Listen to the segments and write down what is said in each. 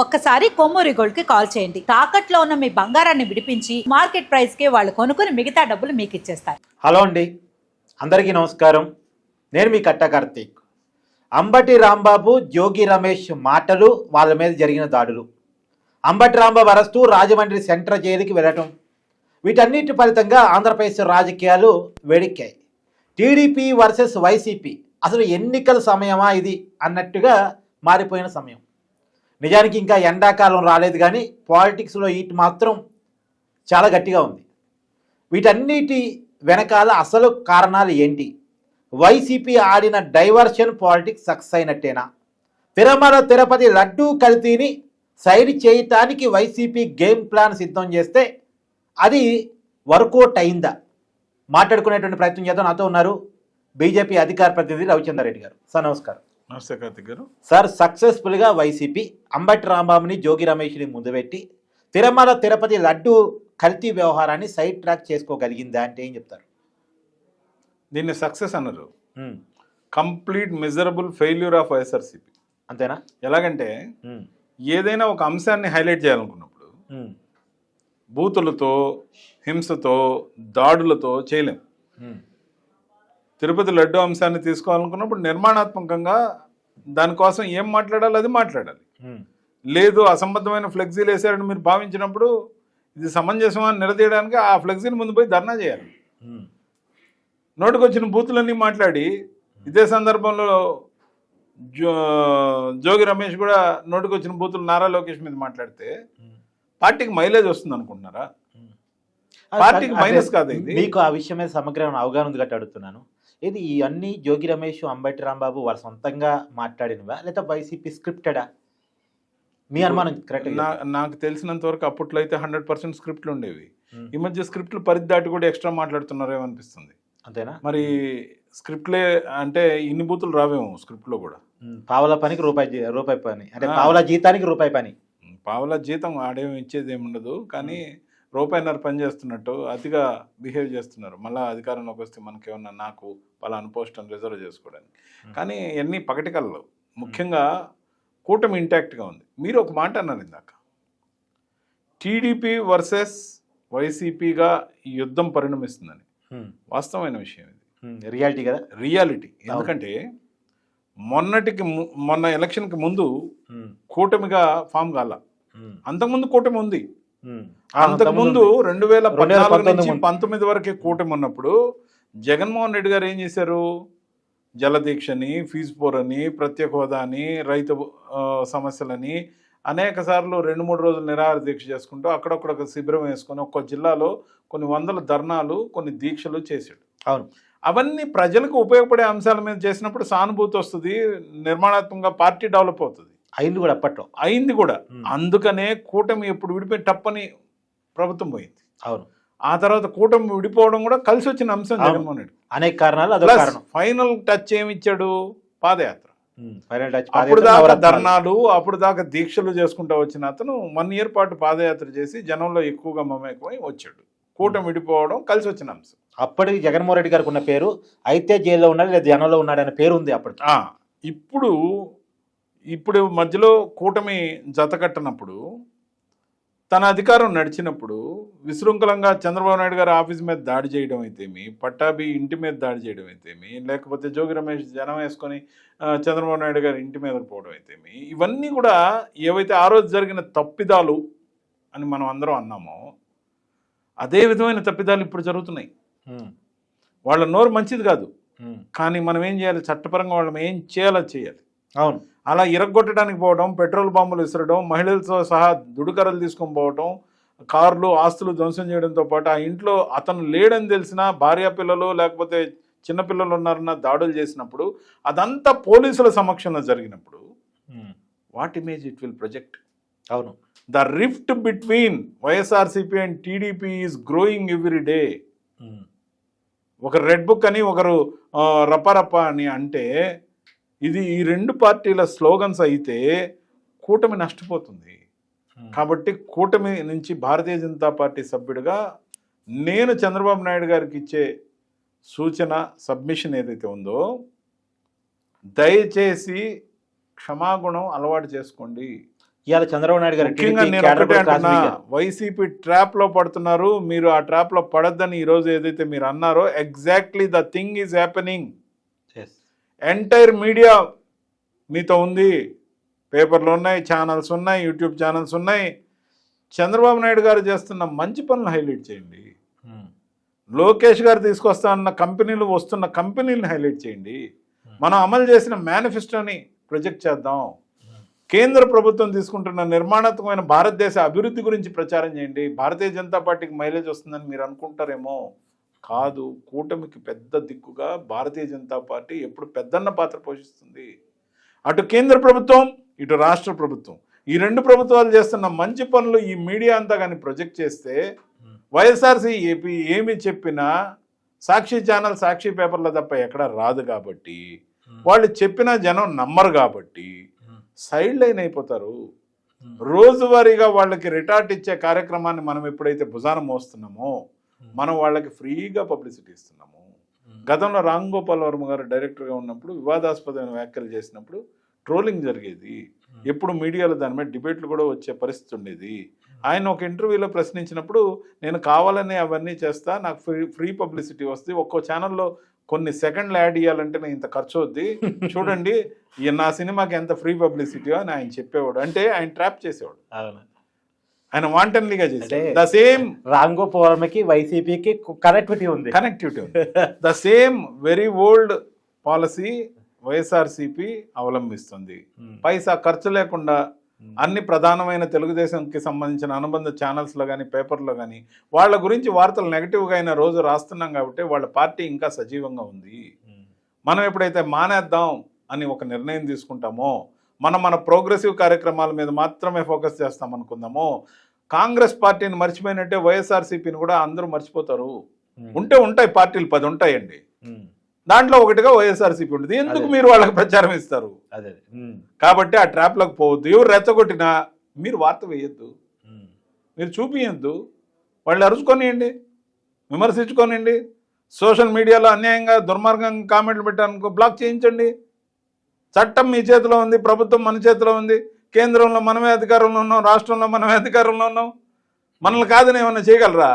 ఒక్కసారి కొమ్మూరి గోల్డ్కి కాల్ చేయండి. తాకట్లో ఉన్న మీ బంగారాన్ని విడిపించి మార్కెట్ ప్రైస్కి వాళ్ళు కొనుక్కుని మిగతా డబ్బులు మీకు ఇచ్చేస్తారు. హలో అండి. అందరికీ నమస్కారం. నేను మీ కట్ట కార్తీక్. అంబటి రాంబాబు జోగి రమేష్ మాటలు వాళ్ళ మీద జరిగిన దాడులు. అంబటి రాంబాబు అరెస్టు రాజమండ్రి సెంట్రల్ జైలుకి వెళ్ళటం. వీటన్నిటి ఫలితంగా ఆంధ్రప్రదేశ్ రాజకీయాలు వేడెక్కాయి. టీడీపీ వర్సెస్ వైసీపీ అసలు ఎన్నికల సమయమా ఇది అన్నట్టుగా మారిపోయిన సమయం. నిజానికి ఇంకా ఎండాకాలం రాలేదు కానీ పాలిటిక్స్లో ఈట్ మాత్రం చాలా గట్టిగా ఉంది. వీటన్నిటి వెనకాల అసలు కారణాలు ఏంటి? వైసీపీ ఆడిన డైవర్షన్ పాలిటిక్స్ సక్సెస్ అయినట్టేనా? తిరుమల తిరుపతి లడ్డూ కల్తీని సైడ్ చేయటానికి వైసీపీ గేమ్ ప్లాన్ సిద్ధం చేస్తే అది వర్కౌట్ అయిందా? మాట్లాడుకునేటువంటి ప్రయత్నం చేద్దాం. నాతో ఉన్నారు బీజేపీ అధికార ప్రతినిధి రవిచందర్ రెడ్డి గారు. సార్ నమస్కారం. నమస్తే కార్తిక్ గారు. సార్ సక్సెస్ఫుల్గా వైసీపీ అంబటి రాంబాబుని జోగి రమేష్ని ముందు పెట్టి తిరుమల తిరుపతి లడ్డు కల్తీ వ్యవహారాన్ని సైడ్ ట్రాక్ చేసుకోగలిగిందా అంటే ఏం చెప్తారు? దీన్ని సక్సెస్ అన్నారు. Complete miserable failure of YSRCP. అంతేనా? ఎలాగంటే ఏదైనా ఒక అంశాన్ని హైలైట్ చేయాలనుకున్నప్పుడు బూతులతో హింసతో దాడులతో చేయలేం. తిరుపతి లడ్డు అంశాన్ని తీసుకోవాలనుకున్నప్పుడు నిర్మాణాత్మకంగా దానికోసం ఏం మాట్లాడాలి అది మాట్లాడాలి. లేదు అసంబద్ధమైన ఫ్లెక్సీలు వేసారని మీరు భావించినప్పుడు ఇది సమంజసమా అని నిలదీయడానికి ఆ ఫ్లెక్సీని ముందు పోయి ధర్నా చేయాలి. నోటికొచ్చిన బూతులన్నీ మాట్లాడి ఇదే సందర్భంలో జో జోగి రమేష్ కూడా నోటికొచ్చిన బూతులు నారా లోకేష్ మీద మాట్లాడితే. పార్టీకి మైలేజ్ వస్తుంది అనుకుంటున్నారా? పార్టీకి మైనస్ కాదు ఇది. మీకు ఆ విషయం మీద సమగ్రమైన అవగాహన ఉంది అడుగుతున్నాను. ఇది ఈ అన్ని జోగి రమేష్ అంబటి రాంబాబు వాళ్ళ సొంతంగా మాట్లాడినవా? లేదా వైసీపీ స్క్రిప్టెడా? మీ అనుమానం కరెక్ట్ నాకు తెలిసినంత వరకు అప్పట్లో అయితే హండ్రెడ్ పర్సెంట్ స్క్రిప్ట్లు ఉండేవి. ఈ మధ్య స్క్రిప్ట్లు పరిధి దాటి కూడా ఎక్స్ట్రా మాట్లాడుతున్నారేమో అనిపిస్తుంది. అంతేనా? మరి స్క్రిప్ట్లే అంటే ఇన్ని బూతులు రావేమో స్క్రిప్ట్లో కూడా. పావల పనికి రూపాయి రూపాయి పని. అంటే. పావల జీతానికి రూపాయి పని. పావుల జీతం ఆడేమి ఇచ్చేది ఏమి ఉండదు కానీ రూపాయిన్నర పని చేస్తున్నట్టు అతిగా బిహేవ్ చేస్తున్నారు. మళ్ళీ అధికారంలోకి వస్తే మనకేమన్నా నాకు పలానా అని రిజర్వ్ చేసుకోవడానికి. కానీ ఇవన్నీ పగటికల్లో ముఖ్యంగా కూటమి ఇంటాక్ట్గా ఉంది. మీరు ఒక మాట అన్నారు ఇందాక. టీడీపీ వర్సెస్ వైసీపీగా ఈ యుద్ధం పరిణమిస్తుందని. ఉమ్, వాస్తవమైన విషయం ఇది. రియాలిటీ కదా? రియాలిటీ ఎందుకంటే మొన్నటికి మొన్న ఎలక్షన్కి ముందు కూటమిగా ఫామ్ కాల. అంతకుముందు కూటమి ఉంది. అంతకుముందు రెండు వేల 2019 పద్నాలుగు నుంచి ముందు. పంతొమ్మిది వరకే కూటమి ఉన్నప్పుడు జగన్మోహన్ రెడ్డి గారు ఏం చేశారు? జలదీక్షని ఫీజు పోర్ అని ప్రత్యేక హోదా అని రైతు సమస్యలని అనేక సార్లు రెండు మూడు రోజులు నిరాహార దీక్ష చేసుకుంటూ అక్కడక్కడ శిబిరం వేసుకొని ఒక్కో జిల్లాలో కొన్ని వందల ధర్నాలు కొన్ని దీక్షలు చేశాడు. అవును. అవన్నీ ప్రజలకు ఉపయోగపడే అంశాల మీద చేసినప్పుడు సానుభూతి వస్తుంది నిర్మాణాత్మకంగా పార్టీ డెవలప్ అవుతుంది. అయింది కూడా అప్పట్లో. అయింది కూడా. అందుకనే కూటమి ఎప్పుడు విడిపోయి టప్పని ప్రభుత్వం పోయింది. అవును. ఆ తర్వాత కూటమి విడిపోవడం కూడా కలిసి వచ్చిన అంశం. జగన్మోహన్ రెడ్డి. అనేక కారణాలు ప్లస్ కారణం. ఫైనల్ టచ్ ఏమి ఇచ్చాడు పాదయాత్ర ఫైనల్ టచ్ అప్పుడు దాకా. ధర్నాలు అప్పుడు దాకా దీక్షలు చేసుకుంటూ వచ్చిన అతను వన్ ఇయర్ పాటు పాదయాత్ర చేసి జనంలో ఎక్కువగా మమేకమై వచ్చాడు. కూటమి విడిపోవడం కలిసి వచ్చిన అంశం. అప్పటికి జగన్మోహన్ రెడ్డి గారికి ఉన్న పేరు అయితే జైల్లో ఉన్నాడు లేదా జనంలో ఉన్నాడు అనే పేరు ఉంది అప్పటికి. ఇప్పుడు ఇప్పుడు మధ్యలో కూటమి జత కట్టినప్పుడు తన అధికారం నడిచినప్పుడు విశృంఖలంగా చంద్రబాబు నాయుడు గారి ఆఫీస్ మీద దాడి చేయడం అయితేమి పట్టాభి ఇంటి మీద దాడి చేయడం అయితేమి లేకపోతే జోగి రమేష్ జనం వేసుకొని చంద్రబాబు నాయుడు గారి ఇంటి మీదకి పోవడం అయితేమి ఇవన్నీ కూడా ఏవైతే ఆ రోజు జరిగిన తప్పిదాలు అని మనం అందరం అన్నామో అదే విధమైన తప్పిదాలు ఇప్పుడు జరుగుతున్నాయి. వాళ్ళ నోరు మంచిది కాదు. కానీ మనం ఏం చేయాలి? చట్టపరంగా వాళ్ళని ఏం చేయాలో చేయాలి. అవును. అలా ఇరగొట్టడానికి పోవడం పెట్రోల్ బాంబులు విసరడం మహిళలతో సహా దుడుకరలు తీసుకొని పోవడం కార్లు ఆస్తులు ధ్వంసం చేయడంతో పాటు ఆ ఇంట్లో అతను లేడని తెలిసినా భార్య పిల్లలు లేకపోతే చిన్నపిల్లలు ఉన్నారన్న దాడులు చేసినప్పుడు అదంతా పోలీసుల సమక్షంలో జరిగినప్పుడు what image it will project. అవును. The rift between YSRCP and TDP is growing every day. Um, ఒక రెడ్ బుక్ అని ఒకరు రపరప అని అంటే ఇది ఈ రెండు పార్టీల స్లోగన్స్ అయితే కూటమి నష్టపోతుంది ఉమ్, కాబట్టి కూటమి నుంచి భారతీయ జనతా పార్టీ సభ్యుడిగా నేను చంద్రబాబు నాయుడు గారికి ఇచ్చే సూచన సబ్మిషన్ ఏదైతే ఉందో దయచేసి క్షమాగుణం అలవాటు చేసుకోండి ఇవాళ చంద్రబాబు నాయుడు గారు ముఖ్యంగా నేను ఒకటే అంటున్నా. వైసీపీ ట్రాప్లో పడుతున్నారు మీరు ఆ ట్రాప్లో పడద్దని ఈ రోజు ఏదైతే మీరు అన్నారో exactly the thing is happening. Entire media మీతో ఉంది. పేపర్లు ఉన్నాయి ఛానల్స్ ఉన్నాయి యూట్యూబ్ ఛానల్స్ ఉన్నాయి. చంద్రబాబు నాయుడు గారు చేస్తున్న మంచి పనులు హైలైట్ చేయండి. ఉమ్. లోకేష్ గారు తీసుకొస్తా అన్న కంపెనీలు వస్తున్న కంపెనీలను హైలైట్ చేయండి. మనం అమలు చేసిన మేనిఫెస్టోని ప్రొజెక్ట్ చేద్దాం. కేంద్ర ప్రభుత్వం తీసుకుంటున్న నిర్మాణాత్మకమైన భారతదేశ అభివృద్ధి గురించి ప్రచారం చేయండి. భారతీయ జనతా పార్టీకి మైలేజ్ వస్తుందని మీరు అనుకుంటారేమో. కాదు కూటమికి పెద్ద దిక్కుగా భారతీయ జనతా పార్టీ ఎప్పుడు పెద్దన్న పాత్ర పోషిస్తుంది. అటు కేంద్ర ప్రభుత్వం ఇటు రాష్ట్ర ప్రభుత్వం. ఈ రెండు ప్రభుత్వాలు చేస్తున్న మంచి పనులు ఈ మీడియా అంతా కానీ ప్రొజెక్ట్ చేస్తే వైఎస్ఆర్సీ ఏపీ ఏమి చెప్పినా సాక్షి ఛానల్ సాక్షి పేపర్లో తప్ప ఎక్కడ రాదు కాబట్టి వాళ్ళు చెప్పిన జనం నమ్మరు కాబట్టి సైడ్ లైన్ అయిపోతారు. రోజువారీగా వాళ్ళకి రిటార్ట్ ఇచ్చే కార్యక్రమాన్ని మనం ఎప్పుడైతే భుజాన మోస్తున్నామో మనం వాళ్ళకి ఫ్రీగా పబ్లిసిటీ ఇస్తున్నాము. గతంలో రామ్ గోపాల్ వర్మ గారు డైరెక్టర్గా ఉన్నప్పుడు వివాదాస్పదమైన వ్యాఖ్యలు చేసినప్పుడు ట్రోలింగ్ జరిగేది. ఎప్పుడు మీడియాలో దాని మీద డిబేట్లు కూడా వచ్చే పరిస్థితి ఉండేది. ఆయన ఒక ఇంటర్వ్యూలో ప్రశ్నించినప్పుడు నేను కావాలని అవన్నీ చేస్తా నాకు ఫ్రీ ఫ్రీ పబ్లిసిటీ వస్తుంది. ఒక్కో ఛానల్లో కొన్ని సెకండ్లు యాడ్ ఇవ్వాలంటే నేను ఇంత ఖర్చు అవుద్ది చూడండి నా సినిమాకి ఎంత ఫ్రీ పబ్లిసిటీ అని ఆయన చెప్పేవాడు. అంటే ఆయన ట్రాప్ చేసేవాడు. అవును. ఆయన వాంటన్లీగా అంటే- ద సేమ్ రామ్ గోపాల్కి వైసీపీకి కనెక్టివిటీ ఉంది కనెక్టివిటీ ఉంది the same very old policy YSRCP అవలంబిస్తుంది um. పైసా ఖర్చు లేకుండా ఉమ్. అన్ని ప్రధానమైన తెలుగుదేశంకి సంబంధించిన అనుబంధ ఛానల్స్లో కానీ పేపర్లో కానీ వాళ్ళ గురించి వార్తలు నెగిటివ్గా అయిన రోజు రాస్తున్నాం కాబట్టి వాళ్ళ పార్టీ ఇంకా సజీవంగా ఉంది ఉమ్. మనం ఎప్పుడైతే మానేద్దాం అని ఒక నిర్ణయం తీసుకుంటామో మనం మన ప్రోగ్రెసివ్ కార్యక్రమాల మీద మాత్రమే ఫోకస్ చేస్తాం అనుకుందామో. కాంగ్రెస్ పార్టీని మర్చిపోయినట్టే వైఎస్ఆర్సీపీని కూడా అందరూ మర్చిపోతారు. ఉంటే ఉంటాయి పార్టీలు పది ఉంటాయండి. దాంట్లో ఒకటిగా వైఎస్ఆర్సీపీ ఉంటుంది. ఎందుకు. మీరు వాళ్ళకి ప్రచారం ఇస్తారు? అదే. కాబట్టి ఆ ట్రాప్లోకి పోవద్దు. ఎవరు రెచ్చగొట్టినా మీరు వార్త వేయొద్దు. మీరు చూపించద్దు వాళ్ళు అరుచుకొనియండి. విమర్శించుకోనియండి. సోషల్ మీడియాలో అన్యాయంగా దుర్మార్గంగా కామెంట్లు పెట్టానుకో బ్లాక్ చేయించండి. చట్టం మీ చేతిలో ఉంది ప్రభుత్వం మన చేతిలో ఉంది. కేంద్రంలో మనమే అధికారంలో ఉన్నాం రాష్ట్రంలో మనమే అధికారంలో ఉన్నాం. మనల్ని కాదని ఏమన్నా చేయగలరా.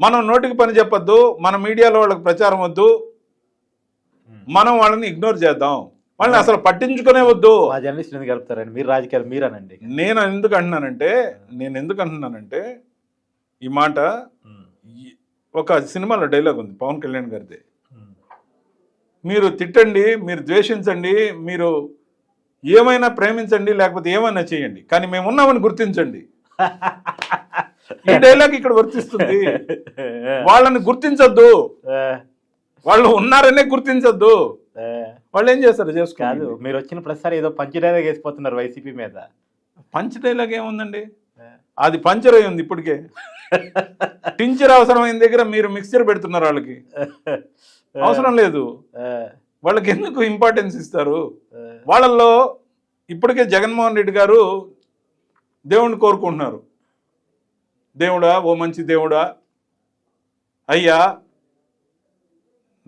మనం నోటికి పని చెప్పొద్దు మన మీడియాలో వాళ్ళకి ప్రచారం వద్దు. మనం వాళ్ళని ఇగ్నోర్ చేద్దాం. వాళ్ళని అసలు పట్టించుకునే వద్దు. మా జర్నలిస్ట్ ఎందుకు గలుపుతారండి మీరు రాజకీయాలు మీరనండి. నేను ఎందుకు అంటున్నానంటే నేను ఎందుకు అంటున్నానంటే ఈ మాట ఒక సినిమాలో డైలాగ్ ఉంది పవన్ కళ్యాణ్ గారిది. మీరు తిట్టండి మీరు ద్వేషించండి మీరు ఏమైనా ప్రేమించండి లేకపోతే ఏమైనా చేయండి. కానీ మేము ఉన్నామని గుర్తించండి. ఈ డైలాగ్ ఇక్కడ వర్తిస్తుంది. వాళ్ళని గుర్తించొద్దు. వాళ్ళు ఉన్నారనే గుర్తించొద్దు. వాళ్ళు ఏం చేస్తారు? కాదు చేసుకోదు మీరు వచ్చిన ప్రతిసారి ఏదో పంచడేలా వేసిపోతున్నారు వైసీపీ మీద. పంచ్ డైలాగ్ ఏముందండి. అది పంచర్ అయి ఉంది ఇప్పటికే. టించర్ అవసరమైన దగ్గర మీరు మిక్చర్ పెడుతున్నారు వాళ్ళకి. అవసరం లేదు. వాళ్ళకి ఎందుకు ఇంపార్టెన్స్ ఇస్తారు. వాళ్ళల్లో ఇప్పటికే జగన్మోహన్ రెడ్డి గారు దేవుణ్ణి కోరుకుంటున్నారు. దేవుడా ఓ మంచి దేవుడా అయ్యా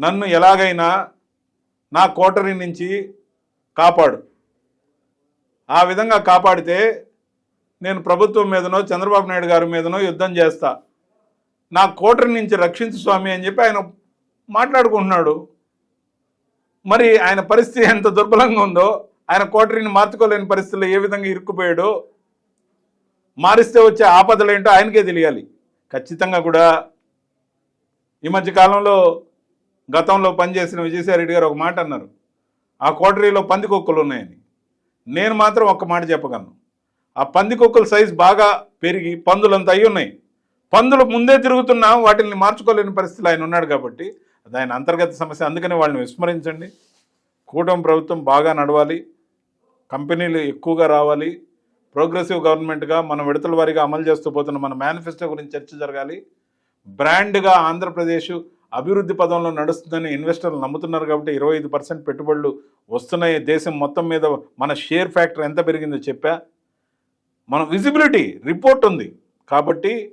నన్ను ఎలాగైనా నా కోటరీ నుంచి కాపాడు. ఆ విధంగా కాపాడితే నేను ప్రభుత్వం మీదనో చంద్రబాబు నాయుడు గారి మీదనో యుద్ధం చేస్తా. నా కోటరీ నుంచి రక్షించు స్వామి అని చెప్పి ఆయన మాట్లాడుకుంటున్నాడు. మరి ఆయన పరిస్థితి ఎంత దుర్బలంగా ఉందో ఆయన కోటరీని మార్చుకోలేని పరిస్థితుల్లో ఏ విధంగా ఇరుక్కుపోయాడో మారిస్తే వచ్చే ఆపదలు ఏంటో ఆయనకే తెలియాలి. ఖచ్చితంగా కూడా ఈ మధ్య కాలంలో గతంలో పనిచేసిన విజయసాయిరెడ్డి గారు ఒక మాట అన్నారు. ఆ కోటరీలో పందికొక్కులు ఉన్నాయని. నేను మాత్రం ఒక్క మాట చెప్పగలను. ఆ పందికొక్కుల సైజు బాగా పెరిగి పందులంత అయి ఉన్నాయి. పందులు ముందే తిరుగుతున్నా వాటిని మార్చుకోలేని పరిస్థితులు ఆయన ఉన్నాడు కాబట్టి దాని అంతర్గత సమస్య. అందుకని వాళ్ళని విస్మరించండి. కూటమి ప్రభుత్వం బాగా నడవాలి. కంపెనీలు ఎక్కువగా రావాలి. ప్రోగ్రెసివ్ గవర్నమెంట్గా మనం విడతల వారీగా అమలు చేస్తూ పోతున్న మన మేనిఫెస్టో గురించి చర్చ జరగాలి. బ్రాండ్గా ఆంధ్రప్రదేశ్ అభివృద్ధి పదంలో నడుస్తుందని ఇన్వెస్టర్లు నమ్ముతున్నారు కాబట్టి ఇరవై ఐదు పర్సెంట్ పెట్టుబడులు వస్తున్నాయి. దేశం మొత్తం మీద మన షేర్ ఫ్యాక్టర్ ఎంత పెరిగిందో చెప్పా. మన విజిబిలిటీ రిపోర్ట్ ఉంది. కాబట్టి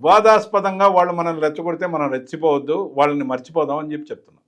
వివాదాస్పదంగా వాళ్ళు మనల్ని రెచ్చగొడితే మనం రెచ్చిపోవద్దు వాళ్ళని మర్చిపోదాం అని చెప్పి చెప్తున్నాం.